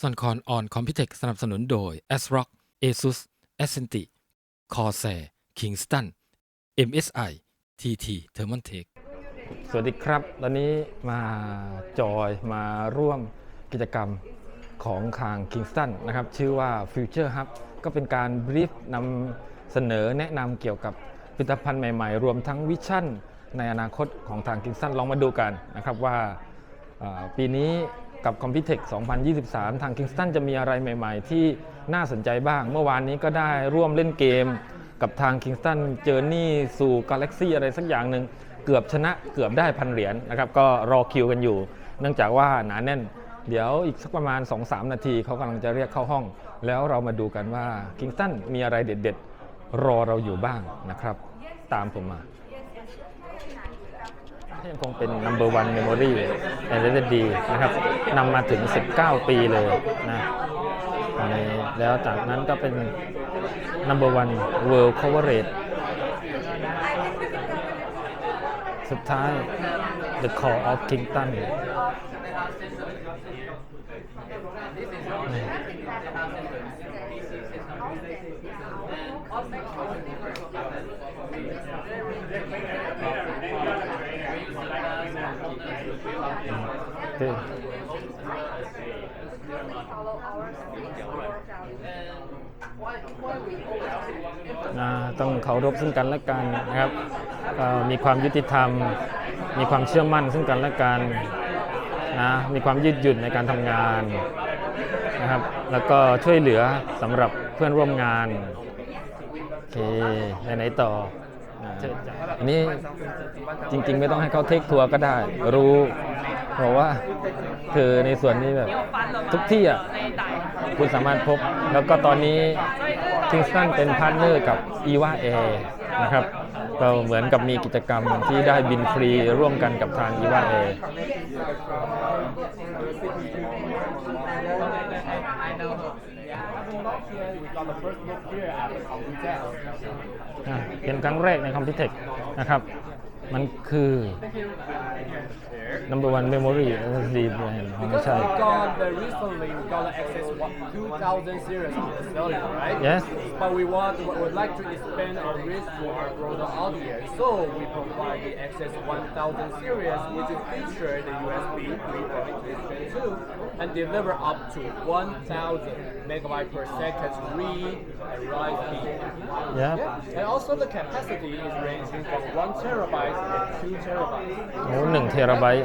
s u n c o r n on Computech สนับสนุนโดย ASRock ASUS Ascenti Corsair Kingston MSI TT Thermaltake สวัสดีครับ ตอนนี้มาจอยมาร่วมกิจกรรมของทาง Kingston นะครับ ชื่อว่า Future Hub ก็เป็นการบรีฟนำเสนอแนะนำเกี่ยวกับผลิตภัณฑ์ใหม่ๆ รวมทั้งวิชั่นในอนาคตของทาง Kingston ลองมาดูกันนะครับว่าปีนี้ กับ Computech 2023 ทาง Kingston จะมีอะไรใหม่ ๆ ที่น่าสนใจบ้าง เมื่อวานนี้ก็ได้ร่วมเล่นเกมกับทาง Kingston Journey สู่ Galaxy อะไรสักอย่างหนึ่งเกือบชนะเกือบได้พันเหรียญนะครับ ก็รอคิวกันอยู่ เนื่องจากว่าหนาแน่น เดี๋ยวอีกสักประมาณ 2-3 นาทีเขากำลังจะเรียกเข้าห้อง แล้วเรามาดูกันว่า Kingston มีอะไรเด็ด ๆ รอเราอยู่บ้างนะครับ ตามผมมา ยังคงเป็น number one memory and SSD นะครับนำมาถึง 19 ปีเลยนะอันนี้แล้วจากนั้นก็เป็น number one world coverage สุดท้าย the call of Kington คื ออ่าต้องเคารพซึ่งกันและกันนะครับเอ่อมีความยุติธรรม มีความเชื่อมั่นซึ่งกันและกันนะมีความยืดหยุ่นในการทำงานนะครับ แล้วก็ช่วยเหลือสำหรับเพื่อนร่วมงานโอเคไปไหนต่ออ่าอันนี้จริงๆไม่ต้องให้เขาเทคทัวร์ก็ได้รู้ เพราะว่าคือในส่วนนี้แบบทุกที่อะคุณสามารถพบ แล้วก็ตอนนี้ Kingston เป็นพาร์ทเนอร์กับ e v a Air นะครับเราเหมือนกับมีกิจกรรมที่ได้บินฟรีร่วมกันกับทาง e v a Air We got the first look here at the Computex. อะเป็นครั้งแรกใน Computech นะครับ มันคือ number one memory SSD brand อ๋อไม่ Because ใช่ we got the recently we got the Access what, 2000 series on the selling, right? Yes. But we want we would like to expand our reach to a broader audience, so we provide the Access 1000 series, which is featured the USB 3.2 and deliver up to 1000 megabyte per second read and write speed. Yep. Yeah. And also the capacity is ranging from 1 terabyte and 2 terabytes. โอ้หนึ่งเทราไบต์นะครับ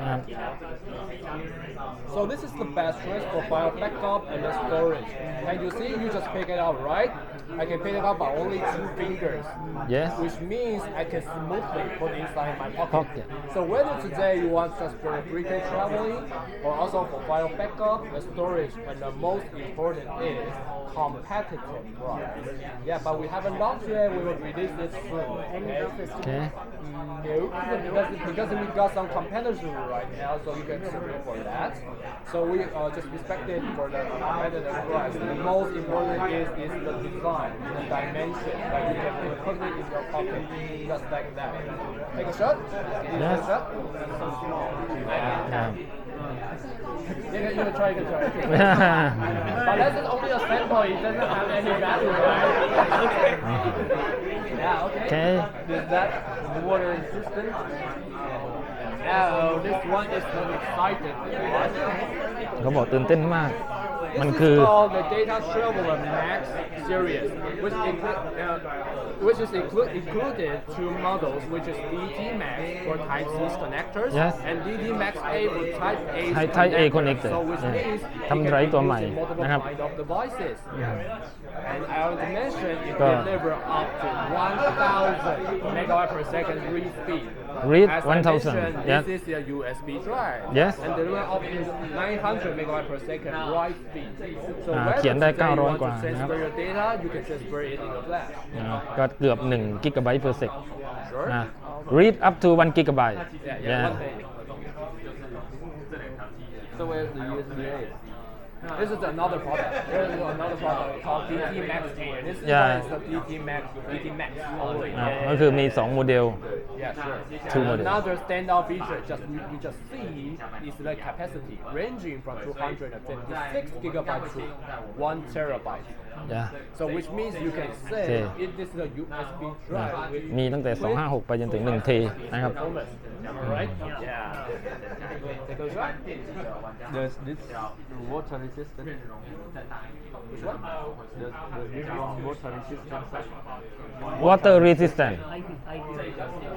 Um, so this is the best choice for file backup and storage. And you see, you just pick it up, right? I can pick it up by only two fingers. Yes. Which means I can smoothly put it inside my pocket. So whether today you want just for frequent traveling or also for file backup and storage, and the most important is competitive price. Yeah, but we haven't launched yet. We will release this soon. Okay. okay. Mm, because, because we got some competitors right now, so you can submit for that. So we uh, just respected for the competitor price. The most important is, is the design, the dimension, like you can put it in your pocket, just like that. Take a shot. Yes. Take a shot. Yeah. You can, you can try, you can try. but that's only a sample, it doesn't have any value, right? okay. Yeah, okay. Okay. Is that water resistant? Now, this one is the excited one. เขาบอกตื่นเต้นมาก มัน This คือ is called the Data Traveler Max series, which, include, uh, which is include, included two models, which is DT Max for Type C connectors Yes. and DT Max A for Type A Type- Type A connector. So which Yeah. means ทำ it ไร can ตัว be ใหม่ used in multiple นะครับ kind of devices. And I want to mention it ก็ deliver up to 1,000 megabyte per second read speed. Read As I 1,000, mentioned, yeah. This is a USB drive. Yes. And deliver up to 900 megabyte per second write speed. So อ่า whether เขียนได้ today you 900 want กว่า to นะครับ transfer your data, you can transfer it in your flash. อ่าก็เกือบ1กิกะไบต์ per sec Sure. นะ read up to 1 gigabyte Yeah, yeah, yeah one day. So where's the USB A? This is another product. There is another product called DT Max Tour. This is Yeah. one is the DT Max, DT Max only. อ่าก็คือมี 2 โมเดล Yeah, sure. Two And models. Another standout feature just we, we just see is the capacity ranging from 256 gigabytes to 1 terabyte. จ้ะ So which means you can say Okay. it is the USB นะ drive with มีตั้งแต่ 256 ไปจนถึง 1T นะครับ performance. Alright? Yeah. Take a shot. There's this water resistant. Which this resistant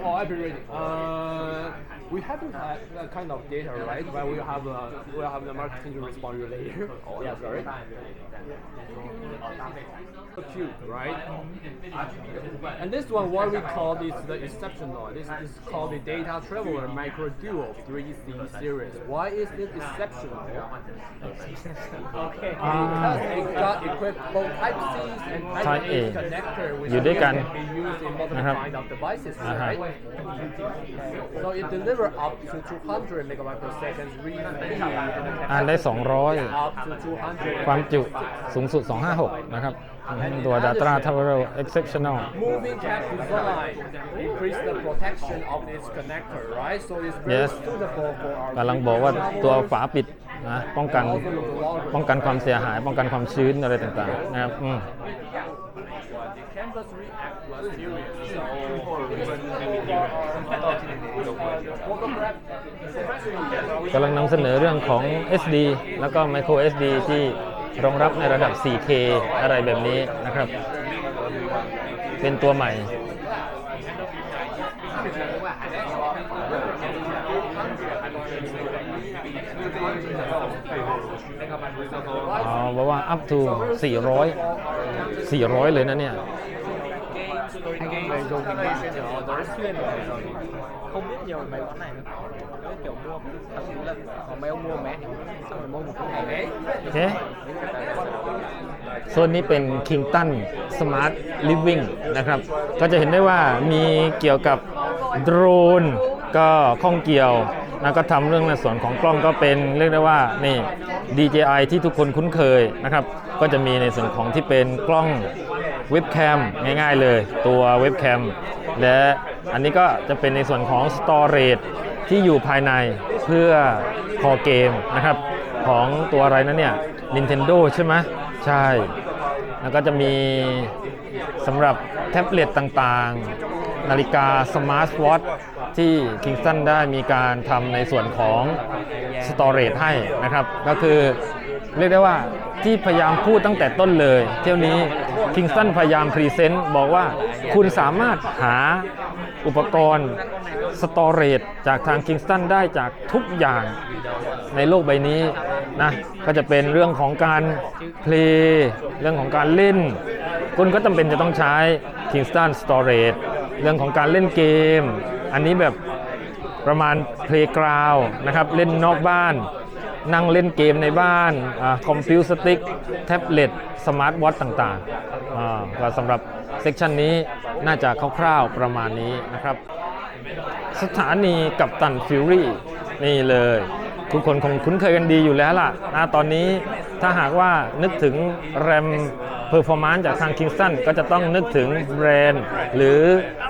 Oh, IP rating. Uh, we haven't had that kind of data, right? But we have a we have the marketing to respond you later. Oh, yeah, sorry. So cute, right? And this one, what we call this the exceptional. This is called the Data Traveler Micro Duo 3C series. Why is it exceptional? Okay. Because it got equipped both Type C and Type, Type A, A. connector, which อยู่ด้วยกัน can be used in multiple นะครับ kind of devices, Uh-huh. right? So it deliver up to 200 megabytes per second read speed and the อ่านได้ capacity 200 up to 200ความจุสูงสุด 256 นะครับอืมตัว Data Traveler Exceptional Moving cap design increase the protection of its connector, right? So it's very Yes. suitable for our กำลังบอกว่าตัว travelers. ฝาปิด นะป้องกันป้องกันความเสียหาย ป้องกันความชื้นอะไรต่างๆนะครับอืม canvas react plus series. So photograph กำลังนำเสนอเรื่องของ SD แล้วก็ Micro SD ที่รองรับในระดับ 4K อะไรแบบนี้นะครับ เป็นตัวใหม่ อ๋อบอกว่า up to 400 400 เลยนะเนี่ย về dùng information thì họ tới xuyên về rồi Không biết nhiều về máy bán này nữa. Cái kiểu mua thậm chí là có mấy ông mua mé xong rồi mua một cái ngày đấy. โอเคโซนนี้เป็น Kington Smart Living นะครับ ก็จะเห็นได้ว่ามีเกี่ยวกับ โดรนก็ข้องเกี่ยวนะก็ทำเรื่องในส่วนของกล้องก็เป็นเรียกได้ว่านี่ DJI ที่ทุกคนคุ้นเคยนะครับ ก็จะมีในส่วนของที่เป็นกล้องเว็บแคมง่ายๆเลย ตัวเว็บแคมและอันนี้ก็จะเป็นในส่วนของ Storage ที่อยู่ภายในเพื่อคอเกมนะครับ ของตัวอะไรนะเนี่ย Nintendo ใช่ไหมใช่ แล้วก็จะมีสำหรับแท็บเล็ตต่างๆ นาฬิกาสมาร์ทวอทที่ Kingston ได้มีการทำในส่วนของ Storage ให้นะครับ ก็คือเรียกได้ว่าที่พยายามพูดตั้งแต่ต้นเลย เที่ยวนี้ Kingston พยายามพรีเซนต์บอกว่าคุณสามารถหาอุปกรณ์ Storage จากทาง Kingston ได้จากทุกอย่างในโลกใบนี้นะก็จะเป็นเรื่องของการเพลย์เรื่องของการเล่น คุณก็จำเป็นจะต้องใช้ Kingston Storage เรื่องของการเล่นเกม อันนี้แบบประมาณ Playground นะครับเล่นนอกบ้าน นั่งเล่นเกมในบ้านคอมพิวสติ๊กแท็บเล็ตสมาร์ทวอทต่างๆก็สำหรับเซกชันนี้น่าจะคร่าวๆประมาณนี้นะครับ สถานีกับตันฟิวรี่นี่เลย ทุกคนคงคุ้นเคยกันดีอยู่แล้วล่ะตอนนี้ถ้าหากว่านึกถึงแรม เพอร์ฟอร์มานซ์จากทาง Kingston ก็จะต้องนึกถึงแบรนด์หรือ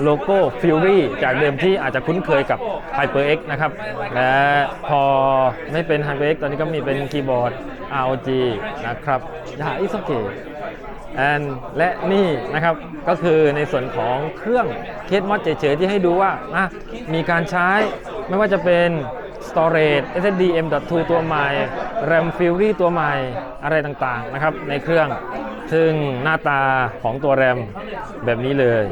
โลโก้ Fury จากเดิมที่อาจจะคุ้นเคยกับ HyperX นะครับ และพอไม่เป็น HyperX ตอนนี้ก็มีเป็นคีย์บอร์ด ROG นะครับอย่าอีสเก and และนี่นะครับก็คือในส่วนของเครื่องเคสมอดเฉยๆที่ให้ดูว่ามีการใช้ไม่ว่าจะเป็น storage SSD M.2 ตัวใหม่ RAM Fury ตัวใหม่อะไรต่างๆนะครับในเครื่อง ซึ่งหน้าตาของตัว RAM แบบนี้เลย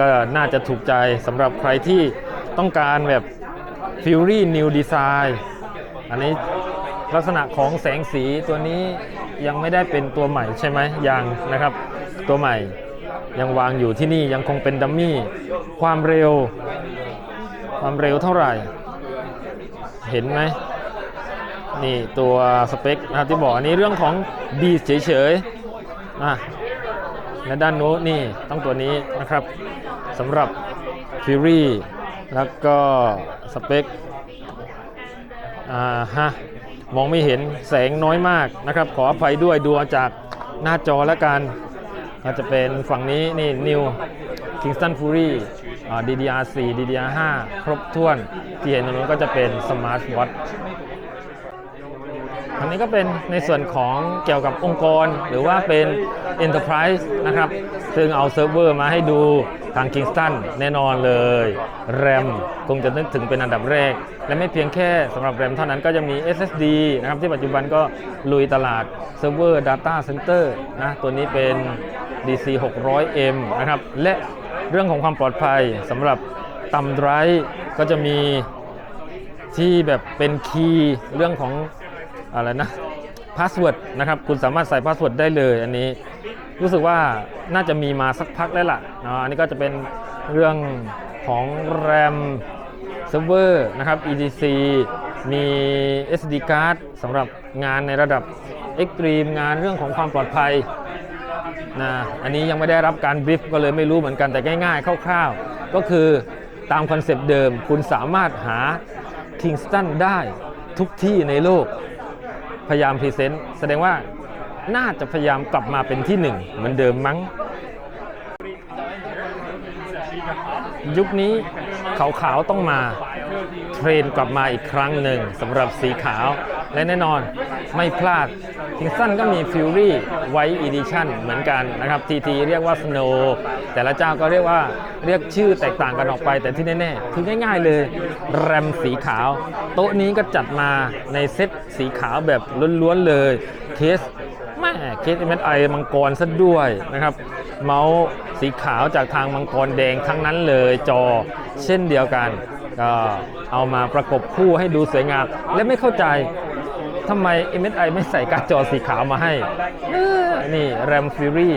ก็น่าจะถูกใจสำหรับใครที่ต้องการแบบ Fury New Design อันนี้ลักษณะของแสงสีตัวนี้ยังไม่ได้เป็นตัวใหม่ใช่ไหมยังนะครับ ตัวใหม่ยังวางอยู่ที่นี่ยังคงเป็นดัมมี่ ความเร็ว ความเร็วเท่าไหร่ เห็นไหมนี่ตัวสเปคนะครับที่บอกอันนี้เรื่องของบีเฉยๆ อะและด้านโน้นนี่ต้องตัวนี้นะครับสำหรับ Fury แล้วก็สเปคอ่าฮะมองไม่เห็นแสงน้อยมากนะครับ ขออภัยด้วยดูจากหน้าจอแล้วกันก็จะเป็นฝั่งนี้นี่ New Kingston Fury อ่า DDR4 DDR5 ครบถ้วน ที่เห็นตรงนู้นก็จะเป็น Smart Watch อันนี้ก็เป็นในส่วนของเกี่ยวกับองค์กร หรือว่าเป็น Enterprise นะครับ ซึ่งเอาเซิร์ฟเวอร์มาให้ดูทาง Kingston แน่นอนเลย RAM คงจะนึกถึงเป็นอันดับแรก และไม่เพียงแค่สำหรับ RAM เท่านั้นก็จะมี SSD นะครับ ที่ปัจจุบันก็ลุยตลาดเซิร์ฟเวอร์ Data Center นะตัวนี้เป็น DC 600M นะครับ และเรื่องของความปลอดภัยสำหรับต่ำไดร์ก็จะมีที่แบบเป็นคีย์เรื่องของ อะไรนะพาสเวิร์ดนะครับ คุณสามารถใส่พาสเวิร์ดได้เลยอันนี้รู้สึกว่าน่าจะมีมาสักพักแล้วล่ะเนะอันนี้ก็จะเป็นเรื่องของ RAM เซิร์ฟเวอร์นะครับ EDC มี SD card สำหรับงานในระดับ Extreme งานเรื่องของความปลอดภัยนะอันนี้ยังไม่ได้รับการบรีฟก็เลยไม่รู้เหมือนกันแต่ง่ายๆ คร่าวๆ ก็คือตามคอนเซปต์เดิมคุณสามารถหา Kingston ได้ทุกที่ในโลก พยายามพรีเซนต์แสดงว่าน่าจะพยายามกลับมาเป็นที่หนึ่งเหมือนเดิมมั้ง ยุคนี้ขาวๆต้องมา เทรนกลับมาอีกครั้งหนึ่งสำหรับสีขาว และแน่นอนไม่พลาดทิงสันก็มี Fury White Edition เหมือนกันนะครับ TT เรียกว่า Snow แต่ละเจ้าก็เรียกว่าเรียกชื่อแตกต่างกันออกไป แต่ที่แน่ๆ คือง่ายๆเลย แรมสีขาว โต๊ะนี้ก็จัดมาในเซตสีขาวแบบล้วนๆเลยเคสแม่เคส MSI มังกรซะด้วยนะครับ เมาส์สีขาวจากทางมังกรแดงทั้งนั้นเลยจอเช่นเดียวกัน ก็เอามาประกบคู่ให้ดูสวยงาม และไม่เข้าใจทำไม MSI ไม่ใส่การ์ดจอสีขาวมาให้ นี่ RAM Fury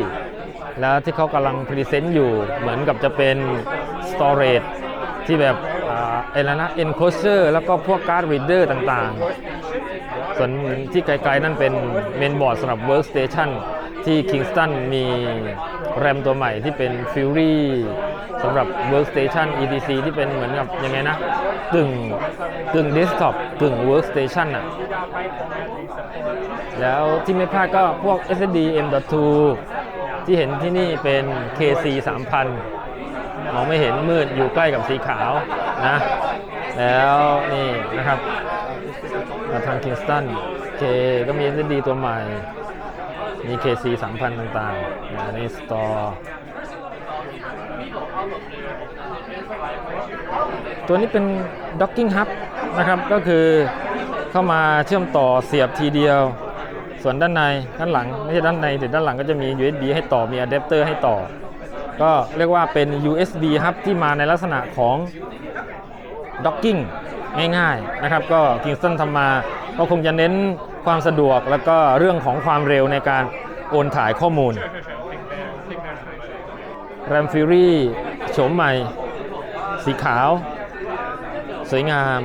แล้วที่เขากำลังพรีเซนต์อยู่เหมือนกับจะเป็น Storage ที่แบบอ่าไอ้แล้วนะ Enclosure แล้วก็พวกการ์ด Reader ต่างๆ ส่วนที่ไกลๆ นั่นเป็นเมนบอร์ดสำหรับ Workstation ที่ Kingston มีแรมตัวใหม่ที่เป็น Fury สำหรับ Workstation EDC ที่เป็นเหมือนกับยังไงนะกึ่งกึ่ง Desktop กึ่ง Workstation อะแล้วที่ไม่พลาดก็พวก SSD M.2 ที่เห็นที่นี่เป็น KC 3000 มองไม่เห็นมืดอยู่ใกล้กับสีขาวนะ แล้วนี่นะครับมาทาง Kingston K ก็มี SSD ตัวใหม่ มี KC 3000 ต่างๆในสตอร์ ตัวนี้เป็น Docking Hub นะครับ ก็คือเข้ามาเชื่อมต่อเสียบทีเดียว ส่วนด้านในด้านหลัง ไม่ใช่ด้านในแต่ด้านหลังก็จะมี USB ให้ต่อมีอะแดปเตอร์ให้ต่อ ก็เรียกว่าเป็น USB hub ที่มาในลักษณะของ docking ง่ายๆนะครับ ก็ Kingston ทำมาก็คงจะเน้นความสะดวกแล้วก็เรื่องของความเร็วในการโอนถ่ายข้อมูล RAM Fury โฉมใหม่ สีขาว สวยงาม